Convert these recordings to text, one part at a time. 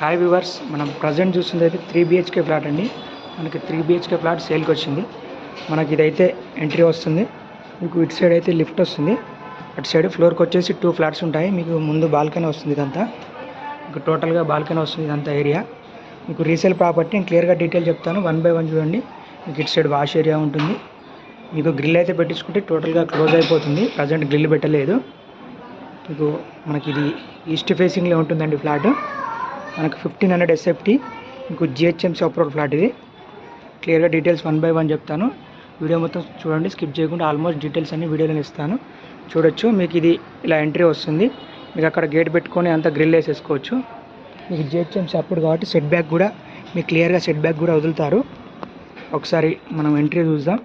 Hi viewers మనం present చూస్తుంది అయితే త్రీ బిహెచ్కే ఫ్లాట్ అండి. మనకి త్రీ బిహెచ్కే ఫ్లాట్ సేల్కి వచ్చింది. మనకి ఇదైతే ఎంట్రీ వస్తుంది. మీకు ఇటు సైడ్ అయితే లిఫ్ట్ వస్తుంది. అటు సైడ్ ఫ్లోర్కి వచ్చేసి టూ ఫ్లాట్స్ ఉంటాయి. మీకు ముందు బాల్కనీ వస్తుంది ఇదంతా. మీకు టోటల్గా బాల్కనీ వస్తుంది ఇదంతా ఏరియా మీకు రీసేల్ ప్రాపర్టీ నేను క్లియర్గా డీటెయిల్ చెప్తాను. వన్ బై వన్ చూడండి. మీకు ఇటు సైడ్ వాష్ ఏరియా ఉంటుంది. మీకు గ్రిల్ అయితే పెట్టించుకుంటే టోటల్గా క్లోజ్ అయిపోతుంది. ప్రజెంట్ గ్రిల్ పెట్టలేదు. మీకు మనకి ఇది ఈస్ట్ ఫేసింగ్లో ఉంటుందండి ఫ్లాట్ మనకు ఫిఫ్టీన్ హండ్రెడ్ ఎస్ఎఫ్టీ మీకు జిహెచ్ఎంసీ అప్రూవల్ ఫ్లాట్ ఇది. క్లియర్గా డీటెయిల్స్ వన్ బై వన్ చెప్తాను. వీడియో మొత్తం చూడండి స్కిప్ చేయకుండా ఆల్మోస్ట్ డీటెయిల్స్ అన్ని వీడియోలో ఇస్తాను. చూడొచ్చు మీకు ఇది ఇలా ఎంట్రీ వస్తుంది. మీకు అక్కడ గేట్ పెట్టుకొని అంతా గ్రిల్ వేసేసుకోవచ్చు. మీకు జిహెచ్ఎంసీ అప్పుడు కాబట్టి సెట్ బ్యాక్ కూడా మీకు క్లియర్గా సెట్ బ్యాక్ కూడా వదులుతారు. ఒకసారి మనం ఎంట్రీ చూద్దాం.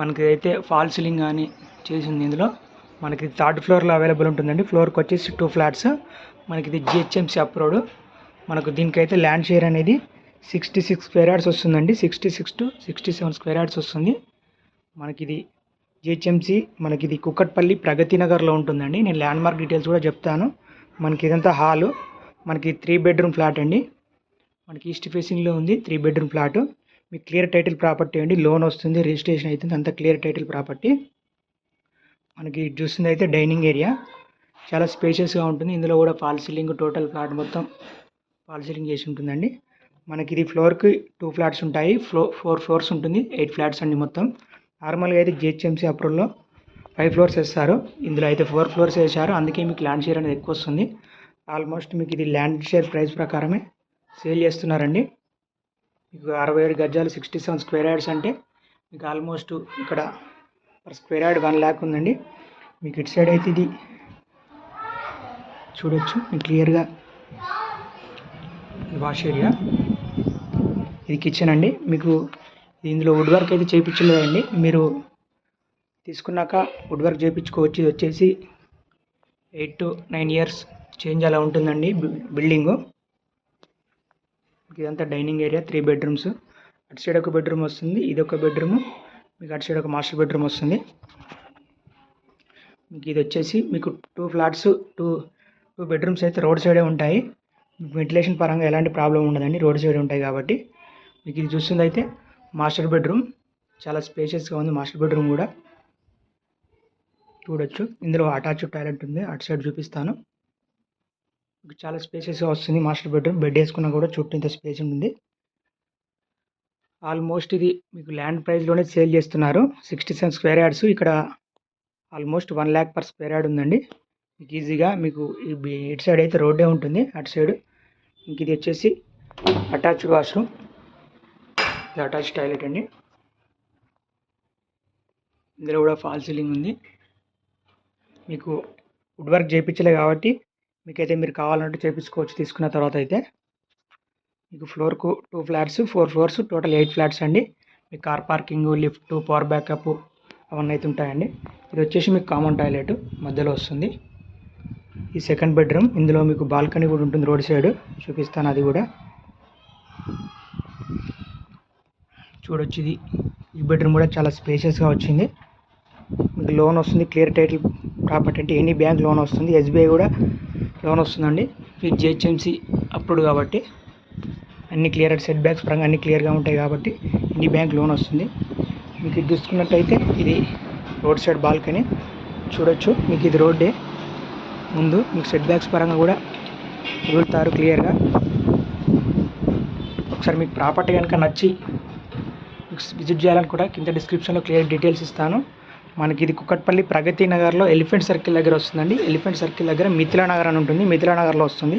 మనకి అయితే ఫాల్ సీలింగ్ కానీ చేసింది ఇందులో మనకి థర్డ్ ఫ్లోర్లో అవైలబుల్ ఉంటుందండి. ఫ్లోర్కి వచ్చేసి టూ ఫ్లాట్స్ మనకి ఇది జిహెచ్ఎంసీ అప్రూవ్డ్ మనకు దీనికైతే ల్యాండ్ షేర్ అనేది సిక్స్టీ సిక్స్ స్క్వేర్ యార్డ్స్ వస్తుందండి. Sixty six to sixty seven square yards వస్తుంది మనకి ఇది జిహెచ్ఎంసీ మనకి ఇది కుక్కట్పల్లి ప్రగతి నగర్లో ఉంటుందండి. నేను ల్యాండ్ మార్క్ డీటెయిల్స్ కూడా చెప్తాను. మనకి ఇదంతా హాలు. మనకి త్రీ బెడ్రూమ్ ఫ్లాట్ అండి. మనకి ఈస్ట్ ఫేసింగ్లో ఉంది త్రీ బెడ్రూమ్ ఫ్లాట్ మీకు క్లియర్ టైటిల్ ప్రాపర్టీ అండి. లోన్ వస్తుంది రిజిస్ట్రేషన్ అవుతుంది అంత క్లియర్ టైటిల్ ప్రాపర్టీ మనకి చూస్తుంది అయితే డైనింగ్ ఏరియా చాలా స్పేషియస్గా ఉంటుంది. ఇందులో కూడా ఫాల్ సీలింగ్ టోటల్ ఫ్లాట్ మొత్తం వాల్ సీలింగ్ చేసి ఉంటుందండి. మనకి ఇది ఫ్లోర్కి టూ ఫ్లాట్స్ ఉంటాయి. ఫ్లో ఫోర్ ఫ్లోర్స్ ఉంటుంది. ఎయిట్ ఫ్లాట్స్ అండి మొత్తం. నార్మల్గా అయితే జిహెచ్ఎంసీ అప్రూవ్లో ఫైవ్ ఫ్లోర్స్ వేస్తారు. ఇందులో అయితే ఫోర్ ఫ్లోర్స్ వేశారు. అందుకే మీకు ల్యాండ్ షేర్ అనేది ఎక్కువ వస్తుంది. ఆల్మోస్ట్ మీకు ఇది ల్యాండ్ షేర్ ప్రైస్ ప్రకారమే సేల్ చేస్తున్నారండి. మీకు అరవై ఏడు గజాలు సిక్స్టీ సెవెన్ స్క్వేర్ యార్డ్స్ అంటే మీకు ఆల్మోస్ట్ ఇక్కడ per square yard one lakh ఉందండి. మీకు ఇటు సైడ్ అయితే ఇది చూడొచ్చు. మీకు క్లియర్గా వాష్ ఏరియా. ఇది కిచెన్ అండి. మీకు ఇందులో వుడ్ వర్క్ అయితే చేయించలేదండి మీరు తీసుకున్నాక వుడ్ వర్క్ చేయించుకోవచ్చు ఇది వచ్చేసి eight to nine years change అలా ఉంటుందండి బిల్డింగు ఇదంతా డైనింగ్ ఏరియా త్రీ బెడ్రూమ్స్ అటు సైడ్ ఒక బెడ్రూమ్ వస్తుంది ఇది ఒక బెడ్రూమ్ మీకు అటు సైడ్ ఒక మాస్టర్ బెడ్రూమ్ వస్తుంది. మీకు ఇది వచ్చేసి మీకు two flats two two bedrooms అయితే రోడ్ సైడే ఉంటాయి. మీకు వెంటిలేషన్ పరంగా ఎలాంటి ప్రాబ్లం ఉండదండి రోడ్ సైడ్ ఉంటాయి కాబట్టి. మీకు ఇది చూస్తుంది అయితే మాస్టర్ బెడ్రూమ్ చాలా స్పేషియస్గా ఉంది మాస్టర్ బెడ్రూమ్ కూడా. చూడొచ్చు. ఇందులో అటాచ్ టాయిలెట్ ఉంది అటు సైడ్ చూపిస్తాను. మీకు చాలా స్పేసెస్గా వస్తుంది మాస్టర్ బెడ్రూమ్ బెడ్ వేసుకున్నా కూడా చుట్టూ ఇంత స్పేస్ ఉంటుంది. ఆల్మోస్ట్ ఇది మీకు ల్యాండ్ ప్రైస్లోనే సేల్ చేస్తున్నారు. సిక్స్టీ సెవెన్ స్క్వేర్ యార్డ్స్ ఇక్కడ almost one lakh per square yard ఉందండి. మీకు ఈజీగా మీకు ఇటు సైడ్ అయితే రోడ్డే ఉంటుంది అటు సైడ్ ఇంక ఇది వచ్చేసి అటాచ్డ్ వాష్రూమ్. ఇది అటాచ్ టాయిలెట్ అండి. ఇందులో కూడా ఫాల్ సీలింగ్ ఉంది. మీకు వుడ్ వర్క్ చేయించలే కాబట్టి మీకైతే మీరు కావాలంటే చేయించుకోవచ్చు తీసుకున్న తర్వాత అయితే. మీకు ఫ్లోర్కు two flats four floors total eight flats అండి. మీకు car parking lift power backup అవన్నీ అయితే ఉంటాయండి. ఇది వచ్చేసి మీకు కామన్ టాయిలెట్ మధ్యలో వస్తుంది. ఈ సెకండ్ బెడ్రూమ్ ఇందులో మీకు బాల్కనీ కూడా ఉంటుంది రోడ్ సైడ్ చూపిస్తాను అది కూడా. చూడొచ్చు ఇది. ఈ బెడ్రూమ్ కూడా చాలా స్పేషియస్గా వచ్చింది. మీకు లోన్ వస్తుంది. క్లియర్ టైటిల్ ప్రాపర్టీ అంటే ఎనీ బ్యాంక్ లోన్ వస్తుంది. ఎస్బీఐ కూడా లోన్ వస్తుందండి. మీకు జిహెచ్ఎంసీ అప్రూవ్డ్ కాబట్టి అన్ని క్లియర్ సెట్ బ్యాక్స్ పరంగా అన్ని క్లియర్గా ఉంటాయి కాబట్టి ఎనీ బ్యాంక్ లోన్ వస్తుంది. మీకు ఇది చూసుకున్నట్టయితే ఇది రోడ్ సైడ్ బాల్కనీ చూడొచ్చు. మీకు ఇది రోడ్డే. ముందు మీకు సెట్ బ్యాక్స్ పరంగా కూడా వదులుతారు క్లియర్గా ఒకసారి మీకు ప్రాపర్టీ కనుక నచ్చి విజిట్ చేయాలని కూడా కింద డిస్క్రిప్షన్లో క్లియర్ డీటెయిల్స్ ఇస్తాను. మనకి ఇది కుక్కట్పల్లి ప్రగతి నగర్లో ఎలిఫెంట్ సర్కిల్ దగ్గర వస్తుందండి. ఎలిఫెంట్ సర్కిల్ దగ్గర మిథిలా నగర్ అని ఉంటుంది. మిథిలా నగర్లో వస్తుంది.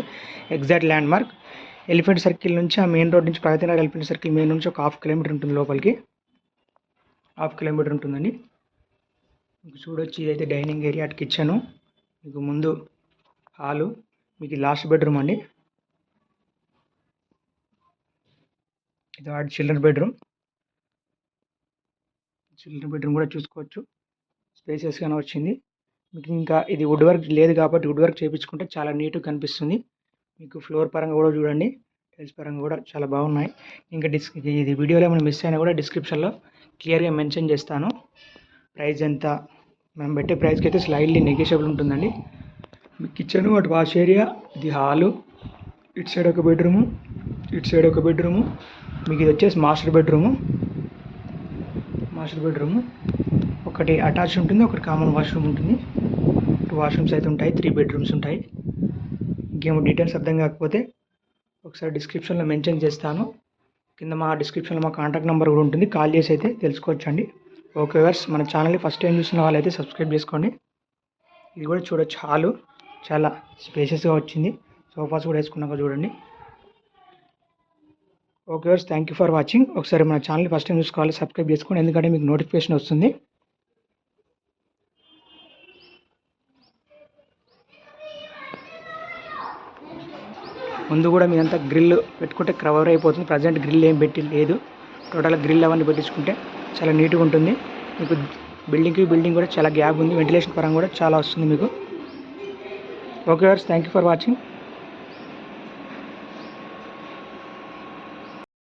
Exact landmark elephant circle నుంచి ఆ మెయిన్ రోడ్ నుంచి Pragathi Nagar elephant circle main నుంచి ఒక హాఫ్ కిలోమీటర్ ఉంటుంది లోపలికి. హాఫ్ కిలోమీటర్ ఉంటుందండి. మీకు చూడొచ్చు ఇదైతే డైనింగ్ ఏరియా అటు కిచెను మీకు ముందు హాలు మీకు లాస్ట్ బెడ్రూమ్ అండి. ఇది వాడి చిల్డ్రన్ బెడ్రూమ్. చిల్డ్రన్ బెడ్రూమ్ కూడా చూసుకోవచ్చు. స్పేసెస్గానే వచ్చింది. మీకు ఇంకా ఇది వుడ్ వర్క్ లేదు కాబట్టి వుడ్ వర్క్ చేయించుకుంటే చాలా నీట్గా కనిపిస్తుంది. మీకు ఫ్లోర్ పరంగా కూడా చూడండి. టైల్స్ పరంగా కూడా చాలా బాగున్నాయి. ఇంకా డిస్ ఇది వీడియోలో ఏమైనా మిస్ అయినా కూడా డిస్క్రిప్షన్లో క్లియర్గా మెన్షన్ చేస్తాను. ప్రైస్ ఎంత? మనం పెట్టే ప్రైస్కి అయితే స్లైడ్లీ నెగోషియబుల్ ఉంటుందండి. మీ కిచెన్ అటు వాష్ ఏరియా ఇది హాలు ఇటు సైడ్ ఒక బెడ్రూము ఇటు సైడ్ ఒక బెడ్రూము మీకు ఇది వచ్చేసి మాస్టర్ బెడ్రూము మాస్టర్ బెడ్రూము ఒకటి అటాచ్ ఉంటుంది ఒకటి కామన్ వాష్రూమ్ ఉంటుంది. టూ వాష్రూమ్స్ అయితే ఉంటాయి త్రీ బెడ్రూమ్స్ ఉంటాయి. ఇంకేమో డీటెయిల్స్ అర్థం కాకపోతే ఒకసారి డిస్క్రిప్షన్లో మెన్షన్ చేస్తాను. కింద మా డిస్క్రిప్షన్లో మా కాంటాక్ట్ నెంబర్ కూడా ఉంటుంది. కాల్ చేసి అయితే తెలుసుకోవచ్చండి. ఓకే వర్స్ మన ఛానల్ని ఫస్ట్ టైం చూసిన వాళ్ళైతే సబ్స్క్రైబ్ చేసుకోండి. ఇది కూడా చూడొచ్చు. హాలు చాలా స్పేషియస్గా వచ్చింది. సోఫాస్ కూడా వేసుకున్నాక చూడండి. ఓకే వర్స్ థ్యాంక్ యూ ఫర్ వాచింగ్ ఒకసారి మన ఛానల్ని ఫస్ట్ టైం చూసుకోవాలి సబ్స్క్రైబ్ చేసుకోండి. ఎందుకంటే మీకు నోటిఫికేషన్ వస్తుంది. ముందు కూడా మీరంతా గ్రిల్ పెట్టుకుంటే కవర్ అయిపోతుంది. ప్రజెంట్ గ్రిల్ ఏం పెట్టి లేదు. టోటల్ గ్రిల్ అవన్నీ పెట్టించుకుంటే చాలా నీట్గా ఉంటుంది. మీకు బిల్డింగ్కి బిల్డింగ్ కూడా చాలా గ్యాప్ ఉంది. వెంటిలేషన్ పరంగా కూడా చాలా వస్తుంది మీకు. Okay thank you for watching